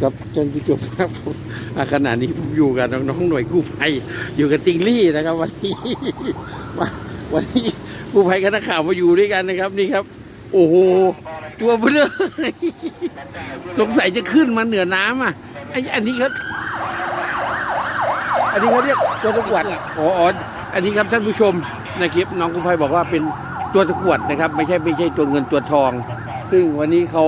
ครับท่านผู้ชมครับขณะนี้ผมอยู่กับน้องๆหน่วยกู้ภัยอยู่กับติงลี่นะครับ วันนี้วันนี้กู้ภัยกับนักข่าวมาอยู่ด้วยกันนะครับนี่ครับ โอ้โหตัวเบลอสงสัยจะขึ้นมาเหนือน้ำอะไออันนี้เขาอันนี้เขาเรียกตัวตะกวดอ๋ออ๋ออันนี้ครับท่านผู้ชมในคลิปน้องกู้ภัยบอกว่าเป็นตัวตะกวดนะครับ ไม่ใช่ไม่ใช่ตัวเงินตัวทอง ซึ่งวันนี้เขา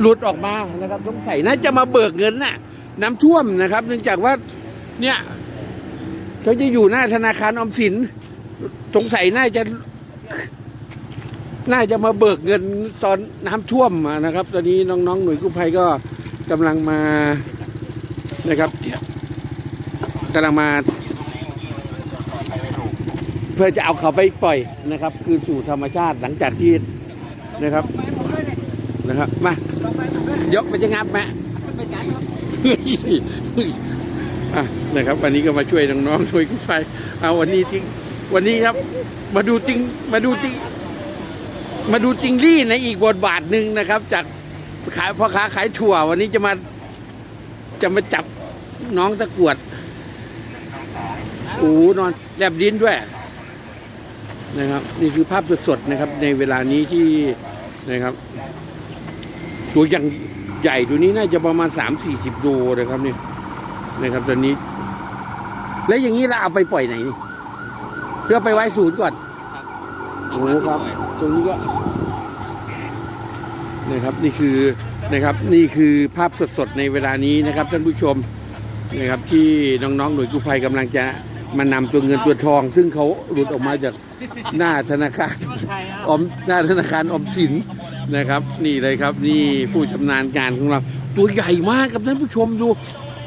หลุดออกมานะครับสงสัยน่าจะมาเบิกเงินน่ะ น้ำท่วมนะครับเนื่องจากว่าเนี่ยเขาจะอยู่หน้าธนาคารออมสินสงสัยน่าจะน่าจะมาเบิกเงินตอนน้ำท่วมนะครับ ตอนนี้น้องๆหน่วยกู้ภัยก็กำลังมานะครับกำลังมา เพื่อจะเอาเขาไปปล่อยนะครับ คือสู่ธรรมชาติหลังจากที่นะครับ นะครับมายกไปจะงับไหมอะนะครับ วันนี้ก็มาช่วยน้องๆช่วยกู้ภัยเอาวันนี้จริงวันนี้ครับ มาดูจริงมาดูจริงมาดูจริงลี่ในอีกบทบาทหนึ่งนะครับ จากขายพ่อค้าขายถั่ว วันนี้จะมาจะมาจับน้องตะกรวดโอ้นอนแลบดินด้วยนะครับ นี่คือภาพสดๆนะครับ ในเวลานี้ที่นะครับ ตัวอย่างใหญ่ตัวนี้น่าจะประมาณสามสี่สิบโลนะครับเนี่ยนะครับตอนนี้ แล้วอย่างนี้เราเอาไปปล่อยไหนนี่เพื่อไปไว้ศูนย์ก่อนโอ้โหครับ ตรงนี้ก็นะครับนี่คือนะครับนี่คือภาพสดๆในเวลานี้นะครับท่านผู้ชมนะครับที่น้องๆหน่วยกู้ภัยกำลังจะมานำตัวเงินตัวทอง ซึ่งเขาหลุดออกมาจากหน้าธนาคารออมหน้าธนาคารออมสิน นะครับ นี่เลยครับ นี่ผู้ชำนาญการของเรา ตัวใหญ่มากครับท่านผู้ชมดู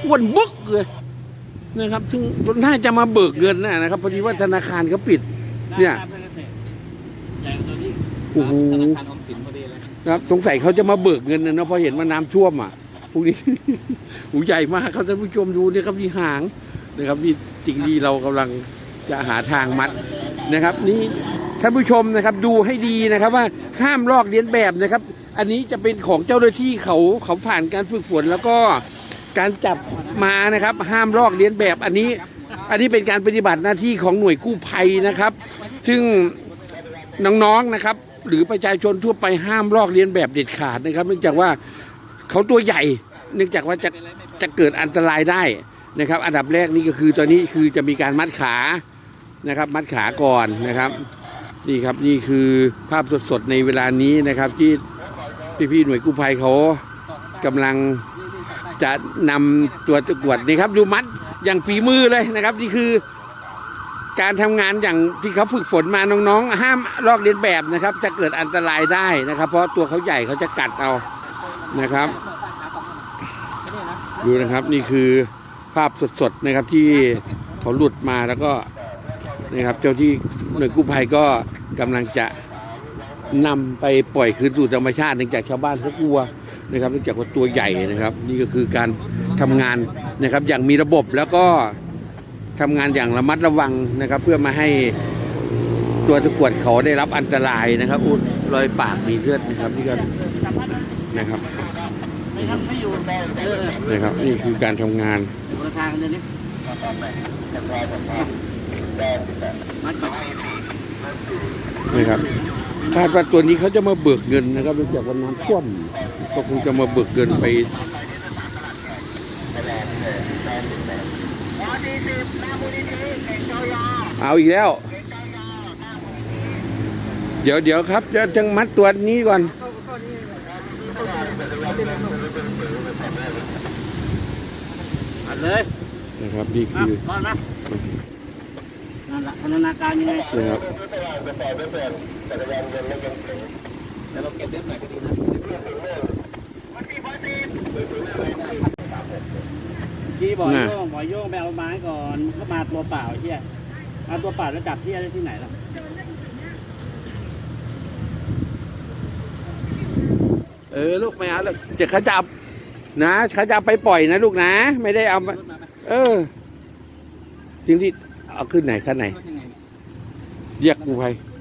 อ้วนบึกเลยนะครับ ซึ่งน่าจะมาเบิกเงินนะครับพอดีว่าธนาคารเขาปิด เนี่ย ใหญ่กว่าตัวนี้โอ้โห ธนาคารออมสินพอดีเลยครับสงสัยเขาจะมาเบิกเงินนะเนาะเพราะเห็นว่าน้ำท่วมอะพวกนี้ หูใหญ่มากครับท่านผู้ชมดูเนี่ยครับนี่หางนะครับนี่จริงดีเรากำลังจะหาทางมัดนะครับ นี่ ท่านผู้ชมนะครับดูให้ดีนะครับว่าห้ามลอกเลียนแบบนะครับ อันนี้จะเป็นของเจ้าหน้าที่เขาเขาผ่านการฝึกฝนแล้วก็การจับมานะครับ ห้ามลอกเลียนแบบอันนี้ อันนี้เป็นการปฏิบัติหน้าที่ของหน่วยกู้ภัยนะครับ ซึ่งน้องๆนะครับ หรือประชาชนทั่วไปห้ามลอกเลียนแบบเด็ดขาดนะครับ เนื่องจากว่าเขาตัวใหญ่ เนื่องจากว่าจะจะเกิดอันตรายได้นะครับ อันดับแรกนี่ก็คือตอนนี้คือจะมีการมัดขานะครับ มัดขาก่อนนะครับ นี่ครับนี่คือภาพสดๆในเวลานี้นะครับ ที่พี่ๆหน่วยกู้ภัยเขากำลังจะนำตัวตะกวดนี่ครับดูมัดอย่างฝีมือเลยนะครับ นี่คือการทำงานอย่างที่เขาฝึกฝนมาน้องๆ ห้ามลอกเลียนแบบนะครับ จะเกิดอันตรายได้นะครับ เพราะตัวเขาใหญ่เขาจะกัดเอานะครับ ดูนะครับนี่คือภาพสดๆนะครับที่เขาหลุดมาแล้วก็นะครับเจ้าที่หน่วยกู้ภัยก็ กำลังจะนำไปปล่อยคืนสู่ธรรมชาติเนื่องจากชาวบ้านเขากลัวนะครับเนื่องจากว่าตัวใหญ่นะครับ นี่ก็คือการทำงานนะครับ อย่างมีระบบแล้วก็ทำงานอย่างระมัดระวังนะครับ เพื่อมาให้ตัวตะกรวดเขาได้รับอันตรายนะครับอุดรอยปากมีเลือดนะครับนี่ก็นะครับไม่ครับไม่อยู่เออนะครับ นี่คือการทำงานทางเดี๋ยวนี้มัดก่อน นะครับคาดว่าตัวนี้เขาจะมาเบิกเงินนะครับเนื่องจากว่าน้ำท่วมก็คงจะมาเบิกเงินไปเอาอีกแล้ว เดี๋ยวเดี๋ยวครับจะจังมัดตัวนี้ก่อนมัดเลยนะครับนี่มาคือก่อ นนะนั่นแหละพันธนาการยังไงนะครับเดี๋ยวเราเก็บเล็บหน่อยก็ดีนะพี่บอกโย่งบอกโย่งไปเอาไม้ก่อนก็มาตัวเปล่าไอ้เที่ยมาตัวเปล่าแล้วจับเที่ยได้ที่ไหนล่ะเออลูกไม่เอาแล้วเดี๋ยวเขาจะเอานะเขาจะเอาไปปล่อยนะลูกนะ ไม่ได้เอามารถมาไหมเออจริงที่ เอาขึ้นไหนขั้นไหนรถยังไงเรียกกูภัยร